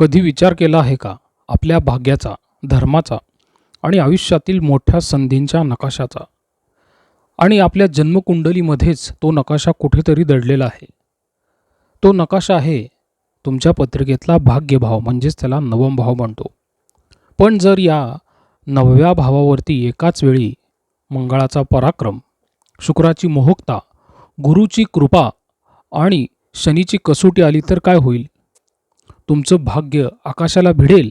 कधी विचार केला आहे का? आपल्या भाग्याचा धर्माचा आणि आयुष्यातील मोठ्या संधींच्या नकाशाचा. आणि आपल्या जन्मकुंडलीमध्येच तो नकाशा कुठेतरी दडलेला आहे. तो नकाशा आहे तुमच्या पत्रिकेतला भाग्यभाव म्हणजेच त्याला नवम भाव म्हणतो. पण जर या नवव्या भावावरती एकाच वेळी मंगळाचा पराक्रम शुक्राची मोहकता गुरुची कृपा आणि शनीची कसोटी आली तर काय होईल? तुमचं भाग्य आकाशाला भिडेल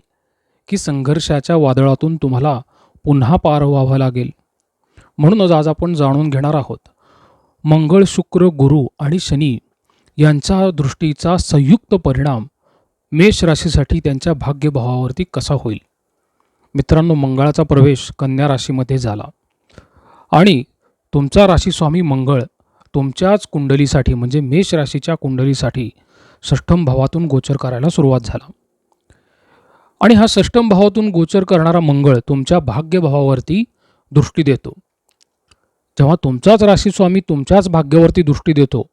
की संघर्षाच्या वादळातून तुम्हाला पुन्हा पार व्हावं लागेल. म्हणूनच आज आपण जाणून घेणार आहोत मंगळ शुक्र गुरु आणि शनी यांच्या दृष्टीचा संयुक्त परिणाम मेष राशीसाठी त्यांच्या भाग्यभावावरती कसा होईल? मित्रांनो मंगळाचा प्रवेश कन्या राशीमध्ये झाला आणि तुमचा राशीस्वामी मंगळ तुमच्याच कुंडलीसाठी म्हणजे मेष राशीच्या कुंडलीसाठी षष्ठम भावातून गोचर करायला सुरुवात झाला. आणि हा षष्ठम भावातून गोचर करणारा मंगळ तुमच्या भाग्यभावावरती दृष्टी देतो. जेव्हा तुमचाच राशीस्वामी तुमच्याच भाग्यावरती दृष्टी देतो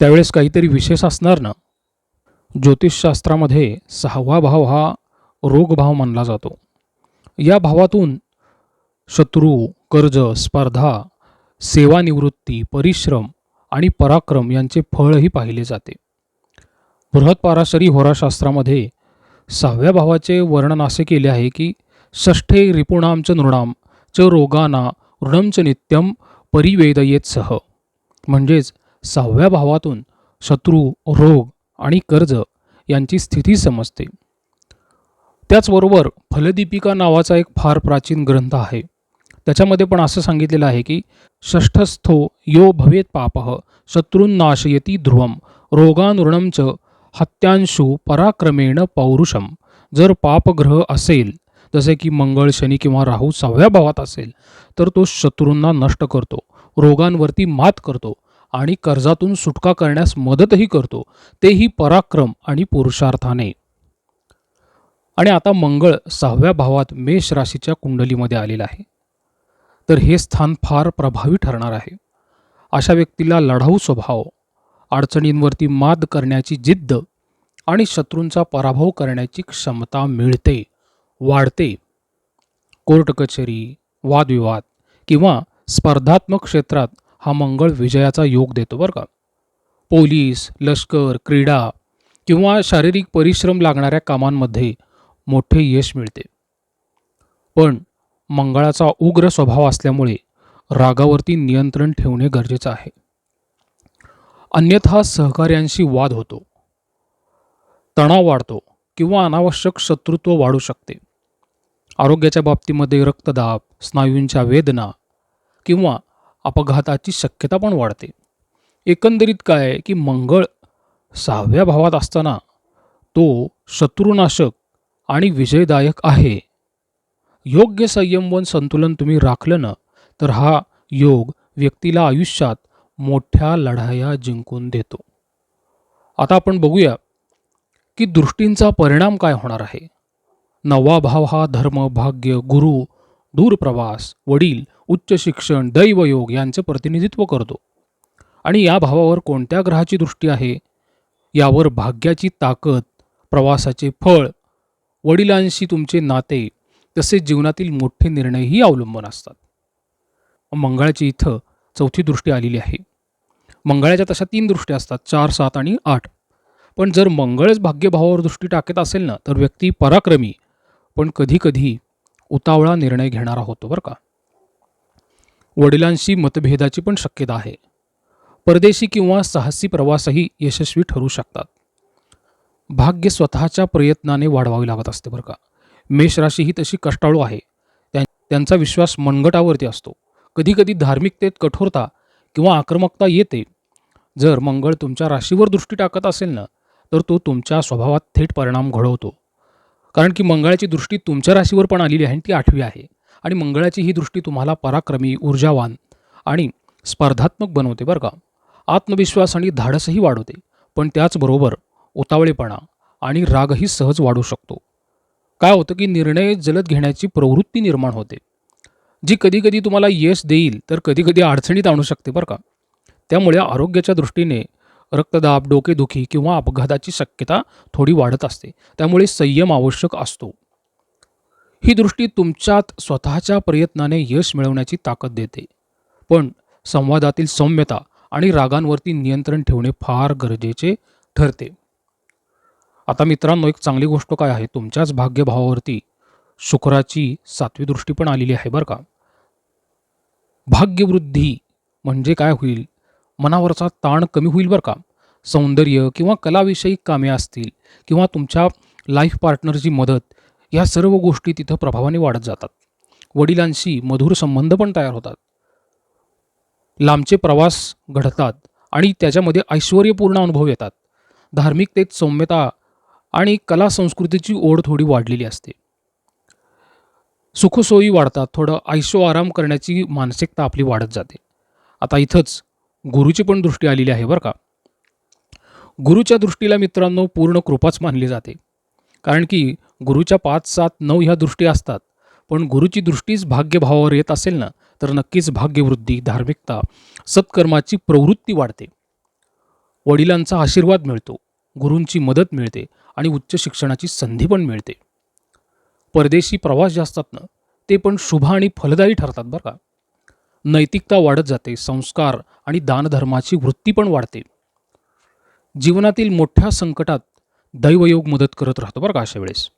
त्यावेळेस काहीतरी विशेष असणार ना? ज्योतिषशास्त्रामध्ये सहावा भाव हा रोगभाव मानला जातो. या भावातून शत्रू कर्ज स्पर्धा सेवानिवृत्ती परिश्रम आणि पराक्रम यांचे फळही पाहिले जाते. बृहत्पाराशरी होराशास्त्रामध्ये सहाव्या भावाचे वर्णन असे केले आहे की षष्ठे रिपुणामच च नृणाम च रोगाना ऋणम च नित्यम परिवेदयेत सह म्हणजेच सहाव्या भावातून शत्रू रोग आणि कर्ज यांची स्थिती समजते. त्याचबरोबर फलदीपिका नावाचा एक फार प्राचीन ग्रंथ आहे. त्याच्यामध्ये पण असं सांगितलेलं आहे की षष्ठस्थो यो भवेत पापः शत्रूंनाशयती ध्रुवम रोगानुरणम च हत्यांशु पराक्रमेण पौरुषम. जर पापग्रह असेल जसे की मंगळ शनी किंवा राहू सहाव्या भावात असेल तर तो शत्रूंना नष्ट करतो रोगांवरती मात करतो आणि कर्जातून सुटका करण्यास मदतही करतो. तेही पराक्रम आणि पुरुषार्थाने. आणि आता मंगळ सहाव्या भावात मेष राशीच्या कुंडलीमध्ये आलेला आहे. तर हे स्थान फार प्रभावी ठरणार आहे. अशा व्यक्तीला लढाऊ स्वभाव अडचणींवरती मात करण्याची जिद्द आणि शत्रूंचा पराभव करण्याची क्षमता मिळते वाढते. कोर्ट कचेरी वादविवाद किंवा स्पर्धात्मक क्षेत्रात हा मंगळ विजयाचा योग देतो बरं का. पोलीस लष्कर क्रीडा किंवा शारीरिक परिश्रम लागणाऱ्या कामांमध्ये मोठे यश मिळते. पण मंगळाचा उग्र स्वभाव असल्यामुळे रागावरती नियंत्रण ठेवणे गरजेचं आहे. अन्यथा सहकार्यांशी वाद होतो. तणाव वाढतो किंवा अनावश्यक शत्रुत्व वाढू शकते. आरोग्याच्या बाबतीमध्ये रक्तदाब स्नायूंच्या वेदना किंवा अपघाताची शक्यता पण वाढते. एकंदरीत काय आहे की मंगळ सहाव्या भावात असताना तो शत्रुनाशक आणि विजयदायक आहे. योग्य संयम व संतुलन तुम्ही राखलं ना तर हा योग व्यक्तीला आयुष्यात मोठ्या लढाया जिंकून देतो. आता आपण बघूया की दृष्टींचा परिणाम काय होणार आहे. नववा भाव हा धर्म भाग्य गुरु दूरप्रवास वडील उच्च शिक्षण दैवयोग यांचे प्रतिनिधित्व करतो. आणि या भावावर कोणत्या ग्रहाची दृष्टी आहे? यावर भाग्याची ताकद प्रवासाचे फळ वडिलांशी तुमचे नाते तसेच जीवनातील मोठे निर्णयही अवलंबून असतात. मंगळाची इथं चौथी दृष्टी आलेली आहे. मंगळाच्या तशा तीन दृष्ट्या असतात चार सात आणि आठ. पण जर मंगळच भाग्यभावावर दृष्टी टाकत असेल ना तर व्यक्ती पराक्रमी पण कधीकधी उतावळा निर्णय घेणारा होतो बरं का. वडिलांशी मतभेदाची पण शक्यता आहे. परदेशी किंवा साहसी प्रवासही यशस्वी ठरू शकतात. भाग्य स्वतःच्या प्रयत्नाने वाढवावे लागत असते बरं का. मेष राशी ही तशी कष्टाळू आहे. त्यांचा विश्वास मनगटावरती असतो. कधीकधी धार्मिकतेत कठोरता किंवा आक्रमकता येते. जर मंगळ तुमच्या राशीवर दृष्टी टाकत असेल ना तर तो तुमच्या स्वभावात थेट परिणाम घडवतो. कारण की मंगळाची दृष्टी तुमच्या राशीवर पण आलेली आहे आणि ती आठवी आहे. आणि मंगळाची ही दृष्टी तुम्हाला पराक्रमी ऊर्जावान आणि स्पर्धात्मक बनवते बरं का. आत्मविश्वास आणि धाडसही वाढवते. पण त्याचबरोबर उतावळेपणा आणि रागही सहज वाढू शकतो. काय होतं की निर्णय जलद घेण्याची प्रवृत्ती निर्माण होते. जी कधीकधी तुम्हाला यश देईल तर कधीकधी अडचणीत आणू शकते बरं का. त्यामुळे आरोग्याच्या दृष्टीने रक्तदाब डोकेदुखी किंवा अपघाताची शक्यता थोडी वाढत असते. त्यामुळे संयम आवश्यक असतो. ही दृष्टी तुमच्यात स्वतःच्या प्रयत्नाने यश मिळवण्याची ताकद देते. पण संवादातील सौम्यता आणि रागांवरती नियंत्रण ठेवणे फार गरजेचे ठरते. आता मित्रांनो एक चांगली गोष्ट काय आहे? तुमच्याच भाग्यभावावरती शुक्राची सातवी दृष्टी पण आलेली आहे बरं का? भाग्यवृद्धी म्हणजे काय होईल? मनावरचा ताण कमी होईल बरं का? सौंदर्य किंवा कलाविषयी कामे असतील किंवा तुमच्या लाईफ पार्टनरची मदत या सर्व गोष्टी तिथं प्रभावाने वाढत जातात. वडिलांशी मधुर संबंध पण तयार होतात. लांबचे प्रवास घडतात आणि त्याच्यामध्ये ऐश्वर्यपूर्ण अनुभव येतात. धार्मिकतेत सौम्यता आणि कला संस्कृतीची ओढ थोडी वाढलेली असते. सुखसोयी वाढतात थोडं ऐशो आराम करण्याची मानसिकता आपली वाढत जाते. आता इथंच गुरुची पण दृष्टी आलेली आहे बरं का. गुरुच्या दृष्टीला मित्रांनो पूर्ण कृपाच मानली जाते. कारण की गुरुच्या पाच सात नऊ ह्या दृष्टी असतात. पण गुरुची दृष्टीच भाग्यभावावर येत असेल ना तर नक्कीच भाग्यवृद्धी धार्मिकता सत्कर्माची प्रवृत्ती वाढते. वडिलांचा आशीर्वाद मिळतो गुरूंची मदत मिळते आणि उच्च शिक्षणाची संधी पण मिळते. परदेशी प्रवास जे असतात ना ते पण शुभ आणि फलदायी ठरतात बरं का. नैतिकता वाढत जाते संस्कार आणि दानधर्माची वृत्ती पण वाढते. जीवनातील मोठ्या संकटात दैवयोग मदत करत राहतो बरं का अशा वेळेस.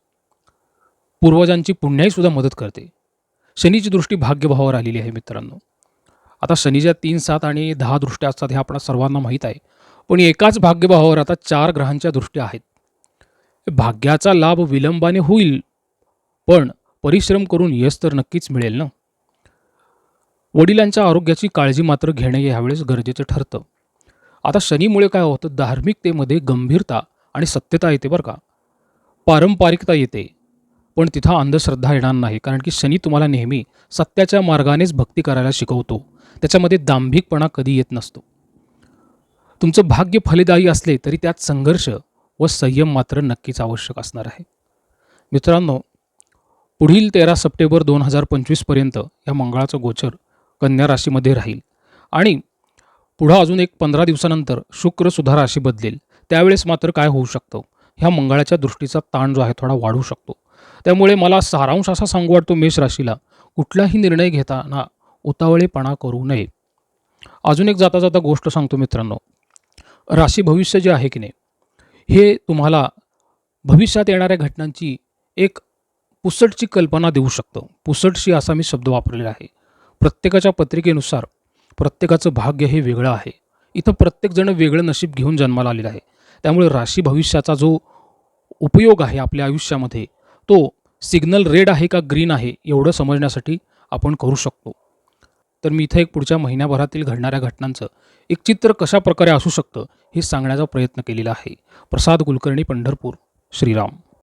पूर्वजांची पुण्याही सुद्धा मदत करते. शनीची दृष्टी भाग्यभावावर आलेली आहे मित्रांनो. आता शनीच्या तीन सात आणि दहा दृष्ट्या असतात हे आपल्या सर्वांना माहीत आहे. पण एकाच भाग्यभावावर आता चार ग्रहांच्या दृष्ट्या आहेत. भाग्याचा लाभ विलंबाने होईल पण परिश्रम करून यश तर नक्कीच मिळेल ना? वडिलांच्या आरोग्याची काळजी मात्र घेणे यावेळेस गरजेचं ठरतं. आता शनीमुळे काय होतं? धार्मिकतेमध्ये गंभीरता आणि सत्यता येते बरं का. पारंपरिकता येते. पण तिथं अंधश्रद्धा येणार नाही. कारण की शनी तुम्हाला नेहमी सत्याच्या मार्गानेच भक्ती करायला शिकवतो. त्याच्यामध्ये दांभिकपणा कधी येत नसतो. तुमचं भाग्य फलदायी असले तरी त्यात संघर्ष व संयम मात्र नक्कीच आवश्यक असणार आहे. मित्रांनो पुढील तेरा सप्टेंबर दोन हजार पंचवीसपर्यंत या मंगळाचं गोचर कन्या राशीमध्ये राहील. आणि पुढं अजून एक पंधरा दिवसानंतर शुक्र सुद्धा राशी बदलेल. त्यावेळेस मात्र काय होऊ शकतं? ह्या मंगळाच्या दृष्टीचा ताण जो आहे थोडा वाढू शकतो. त्यामुळे मला सारांश असा सांगू वाटतो मेष राशीला कुठलाही निर्णय घेताना उतावळेपणा करू नये. अजून एक जाता जाता गोष्ट सांगतो मित्रांनो. राशी भविष्य जे आहे की नाही हे तुम्हाला भविष्यात येणाऱ्या घटनांची एक पुसटची कल्पना देऊ शकतं. पुसटशी असा मी शब्द वापरलेला आहे. प्रत्येकाच्या पत्रिकेनुसार प्रत्येकाचं भाग्य हे वेगळं आहे. इथं प्रत्येकजण वेगळं नशीब घेऊन जन्माला आलेलं आहे. त्यामुळे राशी भविष्याचा जो उपयोग आहे आपल्या आयुष्यामध्ये तो सिग्नल रेड आहे का ग्रीन आहे एवढं समजण्यासाठी आपण करू शकतो. तर मी इथं एक पुढच्या महिन्याभरातील घडणाऱ्या घटनांचं एक चित्र कशा प्रकारे असू शकतं हे सांगण्याचा प्रयत्न केलेला आहे. प्रसाद कुलकर्णी पंढरपूर श्रीराम.